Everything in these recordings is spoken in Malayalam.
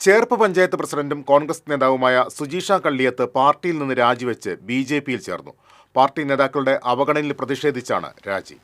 ചേർപ്പ് പഞ്ചായത്ത് പ്രസിഡന്റും കോൺഗ്രസ് നേതാവുമായ സുജീഷ കള്ളിയത്ത് പാർട്ടിയിൽ നിന്ന് രാജിവെച്ച് ബി ജെ പിയിൽ ചേർന്നു. പാർട്ടി നേതാക്കളുടെ അവഗണനയിൽ പ്രതിഷേധിച്ചാണ് രാജി.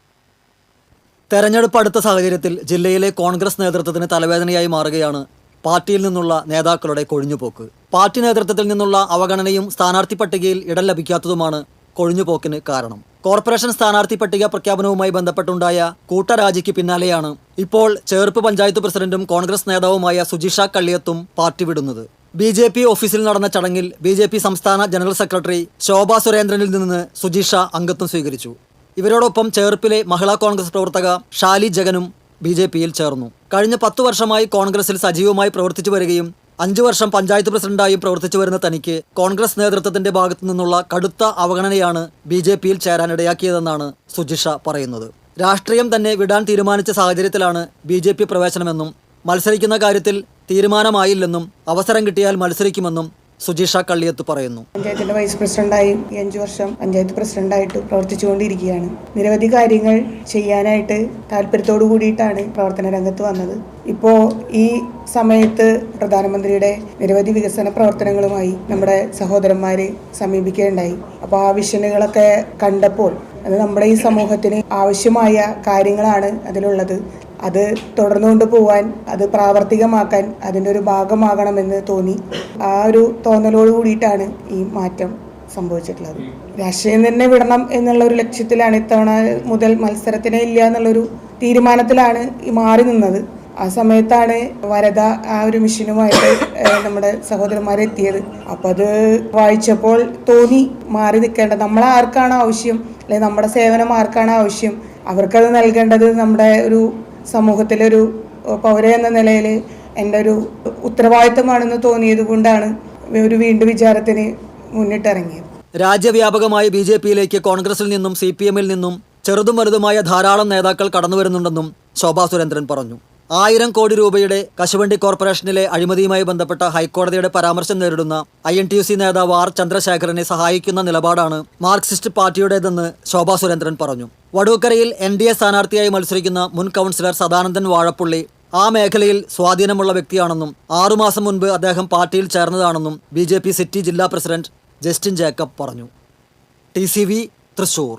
തെരഞ്ഞെടുപ്പ് അടുത്ത സാഹചര്യത്തിൽ ജില്ലയിലെ കോൺഗ്രസ് നേതൃത്വത്തിന് തലവേദനയായി മാറുകയാണ് പാർട്ടിയിൽ നിന്നുള്ള നേതാക്കളുടെ കൊഴിഞ്ഞുപോക്ക്. പാർട്ടി നേതൃത്വത്തിൽ നിന്നുള്ള അവഗണനയും സ്ഥാനാർത്ഥി പട്ടികയിൽ ഇടം ലഭിക്കാത്തതുമാണ് കൊഴിഞ്ഞുപോക്കിന് കാരണം. കോർപ്പറേഷൻ സ്ഥാനാർത്ഥി പട്ടിക പ്രഖ്യാപനവുമായി ബന്ധപ്പെട്ടുണ്ടായ കൂട്ടരാജിക്ക് പിന്നാലെയാണ് ഇപ്പോൾ ചേർപ്പ് പഞ്ചായത്ത് പ്രസിഡന്റും കോൺഗ്രസ് നേതാവുമായ സുജിഷ കള്ളിയത്തും പാർട്ടി വിടുന്നത്. ബി ജെ പി ഓഫീസിൽ നടന്ന ചടങ്ങിൽ ബി ജെ പി സംസ്ഥാന ജനറൽ സെക്രട്ടറി ശോഭാ സുരേന്ദ്രനിൽ നിന്ന് സുജിഷ അംഗത്വം സ്വീകരിച്ചു. ഇവരോടൊപ്പം ചേർപ്പിലെ മഹിളാ കോൺഗ്രസ് പ്രവർത്തക ഷാലി ജഗനും ബി ജെ പിയിൽ ചേർന്നു. കഴിഞ്ഞ പത്തു വർഷമായി കോൺഗ്രസിൽ സജീവമായി പ്രവർത്തിച്ചു വരികയും അഞ്ചു വർഷം പഞ്ചായത്ത് പ്രസിഡന്റായും പ്രവർത്തിച്ചു വരുന്ന തനിക്ക് കോൺഗ്രസ് നേതൃത്വത്തിന്റെ ഭാഗത്തു നിന്നുള്ള കടുത്ത അവഗണനയാണ് ബി ജെ പിയിൽ ചേരാനിടയാക്കിയതെന്നാണ് സുജിഷ പറയുന്നത്. രാഷ്ട്രീയം തന്നെ വിടാൻ തീരുമാനിച്ച സാഹചര്യത്തിലാണ് ബി ജെ പി പ്രവേശനമെന്നും മത്സരിക്കുന്ന കാര്യത്തിൽ തീരുമാനമായില്ലെന്നും അവസരം കിട്ടിയാൽ മത്സരിക്കുമെന്നും സുജിഷ കള്ളിയത്ത് പറയുന്നു. പഞ്ചായത്തിന്റെ വൈസ് പ്രസിഡന്റായി അഞ്ചു വർഷം പഞ്ചായത്ത് പ്രസിഡന്റായിട്ട് പ്രവർത്തിച്ചുകൊണ്ടിരിക്കുകയാണ്. നിരവധി കാര്യങ്ങൾ ചെയ്യാനായിട്ട് താല്പര്യത്തോടു കൂടിയിട്ടാണ് പ്രവർത്തന രംഗത്ത് വന്നത്. ഇപ്പോൾ ഈ സമയത്ത് പ്രധാനമന്ത്രിയുടെ നിരവധി വികസന പ്രവർത്തനങ്ങളുമായി നമ്മുടെ സഹോദരന്മാരെ സമീപിക്കുകയുണ്ടായി. അപ്പോൾ ആ വിഷനുകളൊക്കെ കണ്ടപ്പോൾ അത് നമ്മുടെ ഈ സമൂഹത്തിന് ആവശ്യമായ കാര്യങ്ങളാണ് അതിലുള്ളത്. അത് തുടർന്നുകൊണ്ട് പോവാൻ അത് പ്രാവർത്തികമാക്കാൻ അതിന്റെ ഒരു ഭാഗമാകണമെന്ന് തോന്നി. ആ ഒരു തോന്നലോട് കൂടിയിട്ടാണ് ഈ മാറ്റം സംഭവിച്ചിട്ടുള്ളത്. രാഷ്ട്രീയം തന്നെ വിടണം എന്നുള്ള ഒരു ലക്ഷ്യത്തിലാണ് ഇത്തവണ മുതൽ മത്സരത്തിനെ ഇല്ല എന്നുള്ളൊരു തീരുമാനത്തിലാണ് മാറി നിന്നത്. ആ സമയത്താണ് വരദ ആ ഒരു മിഷനുമായിട്ട് നമ്മുടെ സഹോദരന്മാരെത്തിയത് അപ്പോൾ അത് വായിച്ചപ്പോൾ തോന്നി മാറി നിൽക്കേണ്ട. നമ്മളെ ആർക്കാണ് ആവശ്യം? അല്ലെങ്കിൽ നമ്മുടെ സേവനം ആർക്കാണ് ആവശ്യം? അവർക്കത് നൽകേണ്ടത് നമ്മുടെ ഒരു സമൂഹത്തിലൊരു പൗര എന്ന നിലയിൽ എന്റെ ഒരു ഉത്തരവാദിത്തമാണെന്ന് തോന്നിയത് കൊണ്ടാണ് ഒരു വീണ്ടും വിചാരത്തിന് മുന്നിട്ടിറങ്ങിയത്. രാജ്യവ്യാപകമായ ബി ജെ പിയിലേക്ക് കോൺഗ്രസിൽ നിന്നും സി പി എമ്മിൽ നിന്നും ചെറുതും വലുതുമായ ധാരാളം നേതാക്കൾ കടന്നുവരുന്നുണ്ടെന്നും ശോഭാ സുരേന്ദ്രൻ പറഞ്ഞു. ആയിരം കോടി രൂപയുടെ കശുവണ്ടി കോർപ്പറേഷനിലെ അഴിമതിയുമായി ബന്ധപ്പെട്ട ഹൈക്കോടതിയുടെ പരാമർശം നേരിടുന്ന I N T U C നേതാവ് ആർ ചന്ദ്രശേഖരനെ സഹായിക്കുന്ന നിലപാടാണ് മാർക്സിസ്റ്റ് പാർട്ടിയുടേതെന്ന് ശോഭാ സുരേന്ദ്രൻ പറഞ്ഞു. വടൂക്കരയിൽ എൻ ഡി എ സ്ഥാനാർത്ഥിയായി മത്സരിക്കുന്ന മുൻ കൗൺസിലർ സദാനന്ദൻ വാഴപ്പള്ളി ആ മേഖലയിൽ സ്വാധീനമുള്ള വ്യക്തിയാണെന്നും ആറുമാസം മുൻപ് അദ്ദേഹം പാർട്ടിയിൽ ചേർന്നതാണെന്നും ബി സിറ്റി ജില്ലാ പ്രസിഡന്റ് ജസ്റ്റിൻ ജേക്കബ് പറഞ്ഞു. ടി തൃശൂർ.